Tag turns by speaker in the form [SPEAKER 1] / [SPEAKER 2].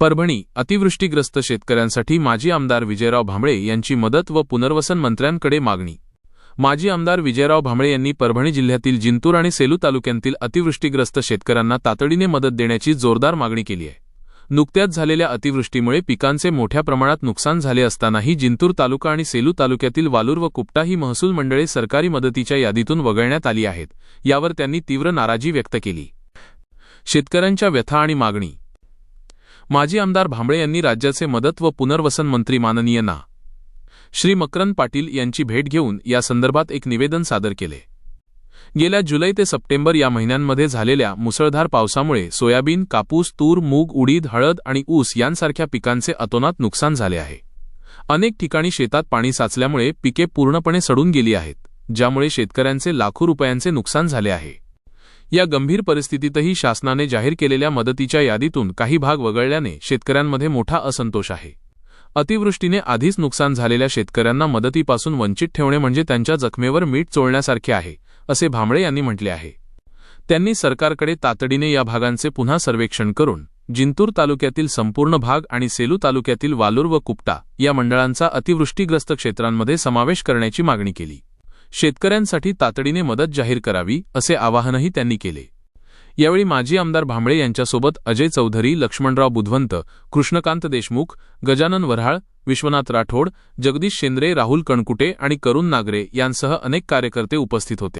[SPEAKER 1] परभणी अतिवृष्टीग्रस्त शेतकऱ्यांसाठी माजी आमदार विजयराव भांबळे यांची मदत व पुनर्वसन मंत्र्यांकडे मागणी. माजी आमदार विजयराव भांबळे यांनी परभणी जिल्ह्यातील जिंतूर आणि सेलू तालुक्यांतील अतिवृष्टीग्रस्त शेतकऱ्यांना तातडीने मदत देण्याची जोरदार मागणी केली आहे. नुकत्याच झालेल्या अतिवृष्टीमुळे पिकांचे मोठ्या प्रमाणात नुकसान झाले असतानाही जिंतूर तालुका आणि सेलू तालुक्यातील वालूर व कुपटा ही महसूल मंडळे सरकारी मदतीच्या यादीतून वगळण्यात आली आहेत यावर त्यांनी तीव्र नाराजी व्यक्त केली. शेतकऱ्यांच्या व्यथा आणि मागणी माजी आमदार भांबळे यांनी राज्याचे मदत व पुनर्वसन मंत्री माननीय ना. श्री मकरंद पाटील यांची भेट घेऊन या संदर्भात एक निवेदन सादर केले. गेल्या जुलै ते सप्टेंबर या महिन्यांमध्ये झालेल्या मुसळधार पावसामुळे सोयाबीन कापूस तूर मूग उडीद हळद आणि ऊस यांसारख्या पिकांचे अतोनात नुकसान झाले आहे. अनेक ठिकाणी शेतात पाणी साचल्यामुळे पिके पूर्णपणे सडून गेली आहेत ज्यामुळे शेतकऱ्यांचे लाखो रुपयांचे नुकसान झाले आहे. या गंभीर परिस्थितीतही शासनाने जाहीर केलेल्या मदतीच्या यादीतून काही भाग वगळल्याने शेतकऱ्यांमध्ये मोठा असंतोष आहे. अतिवृष्टीने आधीच नुकसान झालेल्या शेतकऱ्यांना मदतीपासून वंचित ठेवणे म्हणजे त्यांच्या जखमेवर मीठ चोळण्यासारखे आहे असे भांबळे यांनी म्हटले आहे. त्यांनी सरकारकडे तातडीने या भागांचे पुन्हा सर्वेक्षण करून जिंतूर तालुक्यातील संपूर्ण भाग आणि सेलू तालुक्यातील वालूर व कुपटा या मंडळांचा अतिवृष्टीग्रस्त क्षेत्रांमध्ये समावेश करण्याची मागणी केली. शेतकऱ्यांसाठी तातडीने मदत जाहीर करावी असे आवाहनही त्यांनी केले. यावेळी माजी आमदार भांबळे यांच्यासोबत अजय चौधरी लक्ष्मणराव बुधवंत कृष्णकांत देशमुख गजानन वऱ्हाळ विश्वनाथ राठोड जगदीश शेंद्रे राहुल कणकुटे आणि करुण नागरे यांसह अनेक कार्यकर्ते उपस्थित होते.